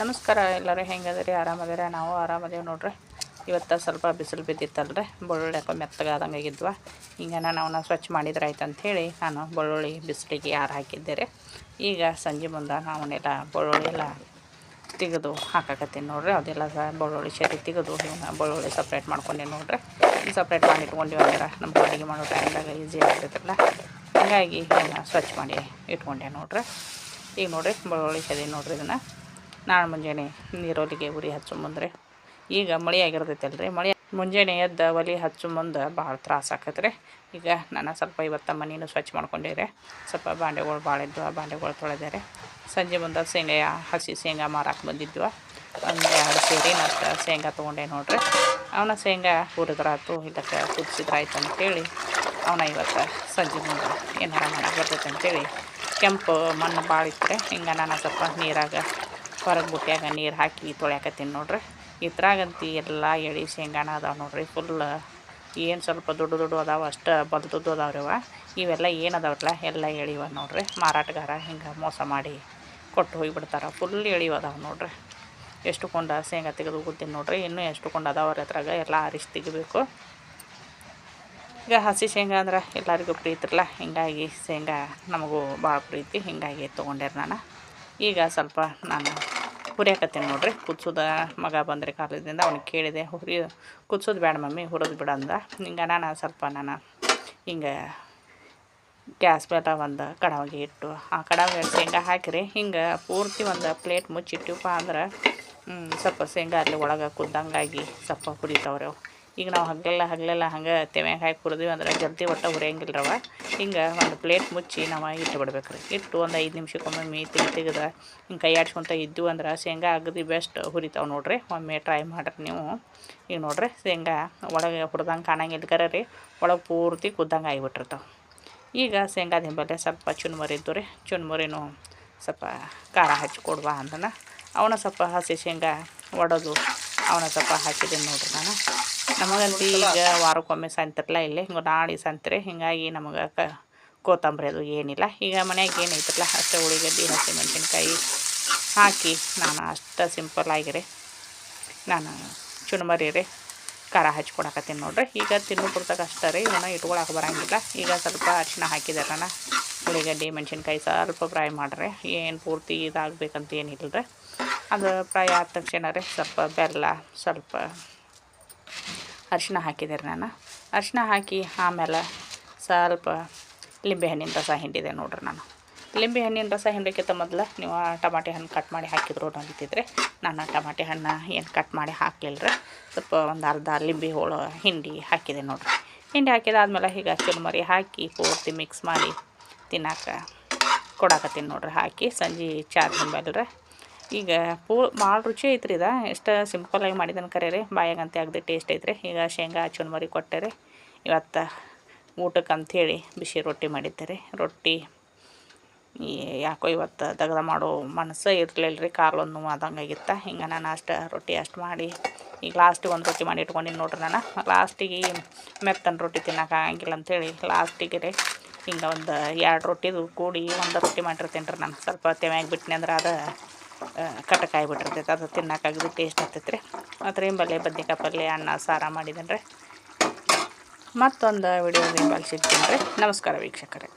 ನಮಸ್ಕಾರ ಎಲ್ಲರೂ ಹೆಂಗದಿರಿ ಆರಾಮದಿರ? ನಾವು ಆರಾಮದೇವಿ ನೋಡ್ರಿ. ಇವತ್ತು ಸ್ವಲ್ಪ ಬಿಸಿಲು ಬಿದ್ದಿತ್ತಲ್ರಿ. ಬೆಳ್ಳುಳ್ಳಿ ಯಾಕೋ ಮೆತ್ತಗಾದಂಗೆ ಆಗಿದ್ವ. ಹಿಂಗೆ ಅವನ್ನ ಸ್ವಚ್ಛ ಮಾಡಿದ್ರೆ ಆಯ್ತು ಅಂಥೇಳಿ ನಾನು ಬೆಳ್ಳುಳ್ಳಿ ಬಿಸಿಲಿಗೆ ಯಾರು ಹಾಕಿದ್ದೆ ರೀ ಈಗ ಸಂಜೆ ಮುಂದೆ ನಾವನ್ನೆಲ್ಲ ಬೆಳ್ಳುಳ್ಳಿ ಎಲ್ಲ ತೆಗೆದು ಹಾಕಾಕತ್ತೀನಿ ನೋಡ್ರಿ. ಅದೆಲ್ಲ ಬೆಳ್ಳುಳ್ಳಿ ಶರಿ ತೆಗೆದು ಇವನ್ನ ಬೆಳ್ಳುಳ್ಳಿ ಸಪ್ರೇಟ್ ಮಾಡ್ಕೊಂಡೆ ನೋಡ್ರಿ. ಸಪ್ರೇಟ್ ಮಾಡಿ ಇಟ್ಕೊಂಡಿವಿ ಅಂದ್ರೆ ನಮ್ಮ ಅಡುಗೆ ಮಾಡೋ ಟೈಮ್ದಾಗ ಈಸಿ ಆಗ್ತೈತಲ್ಲ. ಹಾಗಾಗಿ ಇವನ್ನ ಸ್ವಚ್ಛ ಮಾಡಿ ಇಟ್ಕೊಂಡೆ ನೋಡ್ರಿ. ಈಗ ನೋಡ್ರಿ, ಬೆಳ್ಳುಳ್ಳಿ ಶರಿ ನೋಡ್ರಿ ಇದನ್ನು. ನಾಳೆ ಮುಂಜಾನೆ ನೀರೊಲಿಗೆ ಉರಿ ಹಚ್ಚು ಮುಂದ್ರೆ. ಈಗ ಮಳೆ ಆಗಿರ್ತೈತಲ್ರಿ ಮಳೆ ಮುಂಜಾನೆ ಎದ್ದ ಒಲೆ ಹಚ್ಚು ಮುಂದೆ ಭಾಳ ತ್ರಾಸ ಆಕತ್ರಿ. ಈಗ ನಾನು ಸ್ವಲ್ಪ ಇವತ್ತು ಮನೇನು ಸ್ವಚ್ಛ ಮಾಡ್ಕೊಂಡಿದ್ರೆ ಸ್ವಲ್ಪ ಬಾಂಡೆಗಳು ಭಾಳ ಇದ್ವು ಆ ಬಾಂಡೆಗಳು ತೊಳೆದಾರೆ. ಸಂಜೆ ಮುಂದೆ ಶೇಂಗಾ, ಹಸಿ ಶೇಂಗಾ ಮಾರಕ್ಕೆ ಬಂದಿದ್ವು. ಒಂದು ಎರಡು ಸೇರಿ ಮತ್ತು ಶೇಂಗಾ ತೊಗೊಂಡೆ ನೋಡ್ರಿ. ಅವನ ಶೇಂಗಾ ಹುರಿದ್ರಾಯ್ತು, ಇದಕ್ಕೆ ಕುದಿಸಿದ್ರಾಯ್ತು ಅಂತೇಳಿ ಅವನ ಇವತ್ತು ಸಂಜೆ ಮುಂದೆ ಏನಾರ ಮಾಡಕ್ಕೆ ಬರ್ತೈತೆ ಅಂತೇಳಿ ಕೆಂಪು ಮಣ್ಣು ಭಾಳ ಇತ್ತು ಹಿಂಗೆ ನಾನು ಸ್ವಲ್ಪ ನೀರಾಗ ಹೊರಗೆ ಬುಟ್ಟಿಯಾಗ ನೀರು ಹಾಕಿ ತೊಳ್ಯಾಕತ್ತೀನಿ ನೋಡ್ರಿ. ಇದ್ರಾಗಂತಿ ಎಲ್ಲ ಎಳೆ ಶೇಂಗಾನ ಅದಾವೆ ನೋಡ್ರಿ. ಫುಲ್ ಏನು ಸ್ವಲ್ಪ ದೊಡ್ಡ ದೊಡ್ಡ ಅದಾವೆ, ಅಷ್ಟು ಬಲ್ದದ್ದು ಅದಾವೆ ಅವ. ಇವೆಲ್ಲ ಏನು ಅದಾವಲ್ಲ, ಎಲ್ಲ ಎಳಿವ ನೋಡ್ರಿ. ಮಾರಾಟಗಾರ ಹಿಂಗೆ ಮೋಸ ಮಾಡಿ ಕೊಟ್ಟು ಹೋಗಿಬಿಡ್ತಾರೆ. ಫುಲ್ ಎಳಿವ ಅದಾವೆ ನೋಡ್ರಿ. ಎಷ್ಟು ಕೊಂಡ ಶೇಂಗಾ ತೆಗೆದು ಹೋಗುತ್ತೀನಿ ನೋಡ್ರಿ. ಇನ್ನೂ ಎಷ್ಟು ಕೊಂಡ ಅದಾವ್ರಿ ಅದ್ರಾಗ ಎಲ್ಲ ಆರಿಸಿ ತೆಗಿಬೇಕು. ಈಗ ಹಸಿ ಶೇಂಗಾ ಅಂದ್ರೆ ಎಲ್ಲರಿಗೂ ಪ್ರೀತಿರಲ್ಲ ಹಿಂಗಾಗಿ ಶೇಂಗಾ ನಮಗೂ ಭಾಳ ಪ್ರೀತಿ. ಹಿಂಗಾಗಿ ತೊಗೊಂಡೆ ನಾನು. ಈಗ ಸ್ವಲ್ಪ ನಾನು ಹುರಿಯಾಕತ್ತೀನಿ ನೋಡ್ರಿ. ಕುದಿಸೋದ ಮಗ ಬಂದರೆ ಕಾಲೇಜಿಂದ ಅವ್ನಿಗೆ ಕೇಳಿದೆ, ಹುರಿ, ಕುದಿಸೋದು ಬೇಡ ಮಮ್ಮಿ, ಹುರಿದು ಬಿಡ ಅಂದ. ಹಿಂಗೆ ನಾನು ಸ್ವಲ್ಪ ನಾನು ಹಿಂಗೆ ಗ್ಯಾಸ್ ಮೇಲೆ ಒಂದು ಕಡಾವಿಗೆ ಇಟ್ಟು, ಆ ಕಡಾವಿಗೆ ಶೇಂಗಾ ಹಾಕಿರಿ. ಹಿಂಗೆ ಪೂರ್ತಿ ಒಂದು ಪ್ಲೇಟ್ ಮುಚ್ಚಿಟ್ಟಿವಪ್ಪ ಅಂದ್ರೆ ಸ್ವಲ್ಪ ಶೇಂಗಾ ಅಲ್ಲಿ ಒಳಗೆ ಕುದ್ದಂಗಾಗಿ ಸ್ವಲ್ಪ ಹುರಿತಾವ್ರಿ ಅವು. ಈಗ ನಾವು ಹಗ್ಲೆಲ್ಲ ಹಗ್ಲೆಲ್ಲ ಹಂಗೆ ತೆವ್ಯಾಗ ಹಾಕಿ ಅಂದ್ರೆ ಜಲ್ದಿ ಒಟ್ಟು ಹುರಿಯಂಗಿಲ್ಲರವ ಹಿಂಗೆ ಒಂದು ಪ್ಲೇಟ್ ಮುಚ್ಚಿ ನಾವು ಇಟ್ಟು ಬಿಡ್ಬೇಕು ರೀ. ಇಟ್ಟು ಒಂದು ಐದು ನಿಮಿಷಕ್ಕೊಮ್ಮೆ ತೆಗಿ ತೆಗೆದ್ರೆ ಹಿಂಗೆ ಕೈ ಆಡ್ಸ್ಕೊತ ಇದ್ದು ಅಂದ್ರೆ ಶೇಂಗಾ ಅಗದಿ ಬೆಸ್ಟ್ ಹುರಿತಾವೆ ನೋಡ್ರಿ. ಒಮ್ಮೆ ಟ್ರೈ ಮಾಡಿರಿ ನೀವು. ಈಗ ನೋಡ್ರಿ ಶೇಂಗಾ ಒಳಗೆ ಹುಡ್ದಂಗೆ ಕಾಣಂಗಿಲ್ಲ ಕರೆ ರೀ. ಒಳಗೆ ಪೂರ್ತಿ ಕುದ್ದಂಗೆ ಆಗಿಬಿಟ್ಟಿರ್ತಾವೆ. ಈಗ ಶೇಂಗಾ ದಿಂಬಲ್ಲೇ ಸ್ವಲ್ಪ ಚುನ್ಮರಿ ಇದ್ದು ರೀ. ಚುನ್ಮರಿನೂ ಸ್ವಲ್ಪ ಖಾರ ಹಚ್ಚಿ ಕೊಡುವ ಅಂದನ. ಅವನ ಸ್ವಲ್ಪ ಹಸಿ ಶೇಂಗಾ ಒಡೆದು ಅವನ ಸ್ವಲ್ಪ ಹಾಕಿದ್ದೀನಿ ನೋಡ್ರಿ ನಾನು. ನಮಗಂತೂ ಈಗ ವಾರಕ್ಕೊಮ್ಮೆ ಸಂತಿರಲ್ಲ ಇಲ್ಲಿ. ಹಿಂಗೆ ನಾಡಿ ಸಂತ್ರೆ ಹಿಂಗಾಗಿ ನಮಗೆ ಕ ಕೊತ್ತಂಬರಿ ಅದು ಏನಿಲ್ಲ. ಈಗ ಮನ್ಯಾಗ ಏನೈತಲ್ಲ ಅಷ್ಟೇ ಉಳಿಗಡ್ಡಿ ಹಸಿಮೆಣ್ಸಿನ್ಕಾಯಿ ಹಾಕಿ ನಾನು ಅಷ್ಟು ಸಿಂಪಲ್ ಆಗಿರಿ. ನಾನು ಚುಣಮರಿ ರೀ ಖಾರ ಹಚ್ಕೊಡಕತ್ತೀನಿ ನೋಡ್ರಿ. ಈಗ ತಿನ್ನು ಕೊಡ್ತಾಗ ಅಷ್ಟೇ ರೀ ಇವನ್ನ ಇಟ್ಕೊಳಕ್ಕೆ ಬರೋಂಗಿಲ್ಲ. ಈಗ ಸ್ವಲ್ಪ ಅರಿಶಿನ ಹಾಕಿದೆ ನಾನು. ಉಳ್ಳಿಗಡ್ಡಿ ಮೆಣಸಿನ್ಕಾಯಿ ಸ್ವಲ್ಪ ಫ್ರೈ ಮಾಡ್ರಿ ಏನು ಪೂರ್ತಿ ಇದಾಗಬೇಕಂತ ಏನಿಲ್ಲ ರೀ ಅದು ಫ್ರೈ ಆದ ತಕ್ಷಣ ರೀ ಸ್ವಲ್ಪ ಬೆಲ್ಲ ಸ್ವಲ್ಪ ಅರಿಶಿನ ಹಾಕಿದ್ದೀರಿ ನಾನು. ಅರಿಶಿನ ಹಾಕಿ ಆಮೇಲೆ ಸ್ವಲ್ಪ ಲಿಂಬೆಹಣ್ಣಿನ ರಸ ಹಿಂಡಿದೆ ನೋಡ್ರಿ ನಾನು. ಲಿಂಬೆ ಹಣ್ಣಿನ ರಸ ಹಿಂಡೋಕ್ಕಿಂತ ಮೊದಲು ನೀವು ಟಮಾಟೆ ಹಣ್ಣು ಕಟ್ ಮಾಡಿ ಹಾಕಿದ್ರು ಅಂತಿದ್ರೆ ನಾನು ಟಮಾಟೆ ಹಣ್ಣು ಏನು ಕಟ್ ಮಾಡಿ ಹಾಕಲಿಲ್ಲ ರೀ. ಸ್ವಲ್ಪ ಒಂದು ಅರ್ಧ ಲಿಂಬೆ ಹೋಳು ಹಿಂಡಿ ಹಾಕಿದೆ ನೋಡ್ರಿ. ಹಿಂಡಿ ಹಾಕಿದಾದ್ಮೇಲೆ ಈಗ ಚುರುಮರಿ ಹಾಕಿ ಪೂರ್ತಿ ಮಿಕ್ಸ್ ಮಾಡಿ ತಿನ್ನಕ್ಕೆ ಕೊಡಾಕತ್ತೀನಿ ನೋಡ್ರಿ. ಹಾಕಿ ಸಂಜೆ ಚಾ ತಿಂಬಲ್ರಿ ಈಗ ಪೂ ಭಾಳ ರುಚಿ ಐತ್ರಿ ಇದು. ಎಷ್ಟು ಸಿಂಪಲ್ಲಾಗಿ ಮಾಡಿದನು ಕರೆ ರೀ ಬಾಯಾಗಂತೆ ಆಗದೆ ಟೇಸ್ಟ್ ಐತ್ರಿ. ಈಗ ಶೇಂಗಾ ಚುನ್ಮರಿ ಕೊಟ್ಟೆ ರೀ ಇವತ್ತು ಊಟಕ್ಕೆ ಅಂಥೇಳಿ ಬಿಸಿ ರೊಟ್ಟಿ ಮಾಡಿದ್ದೆ ರೀ ರೊಟ್ಟಿ ಯಾಕೋ ಇವತ್ತು ದಗದ ಮಾಡೋ ಮನಸ್ಸು ಇರಲಿಲ್ಲ ರೀ ಕಾಲೊಂದು ಆದಂಗೆ ಆಗಿತ್ತು. ಹಿಂಗೆ ನಾನು ಅಷ್ಟು ರೊಟ್ಟಿ ಅಷ್ಟು ಮಾಡಿ, ಈಗ ಲಾಸ್ಟಿಗೆ ಒಂದು ರೊಟ್ಟಿ ಮಾಡಿ ಇಟ್ಕೊಂಡಿನಿ ನೋಡ್ರಿ ನಾನು. ಲಾಸ್ಟಿಗೆ ಮೆತ್ತನ ರೊಟ್ಟಿ ತಿನ್ನೋಕ್ಕಾಗಂಗಿಲ್ಲ ಅಂಥೇಳಿ ಲಾಸ್ಟಿಗೆ ರೀ. ಹಿಂಗೆ ಒಂದು ಎರಡು ರೊಟ್ಟಿದು ಕೂಡಿ ಒಂದು ರೊಟ್ಟಿ ಮಾಡಿರ್ತೀನಿ ರೀ ನಾನು. ಸ್ವಲ್ಪ ತೆಮ್ಯಾಗ ಬಿಟ್ಟಿನಿ ಅಂದ್ರೆ ಅದು ಕಟಕಾಯಿ ಬಿಟ್ಟಿರ್ತೈತೆ. ಅದು ತಿನ್ನೋಕ್ಕಾಗದು ಟೇಸ್ಟ್ ಆಗ್ತೈತೆ ರೀ ಮತ್ತು ಬಲ್ಲೆ ಬದ್ನೆಕಾಯಿ ಪಲ್ಯ ಅನ್ನ, ಸಾರ ಮಾಡಿದ್ದೇನೆ ರೀ ಮತ್ತೊಂದು ವಿಡಿಯೋ ನಿಂಬಲ್ಲಿ ಸಿಗ್ತೀನಿ ರೀ. ನಮಸ್ಕಾರ ವೀಕ್ಷಕರೇ.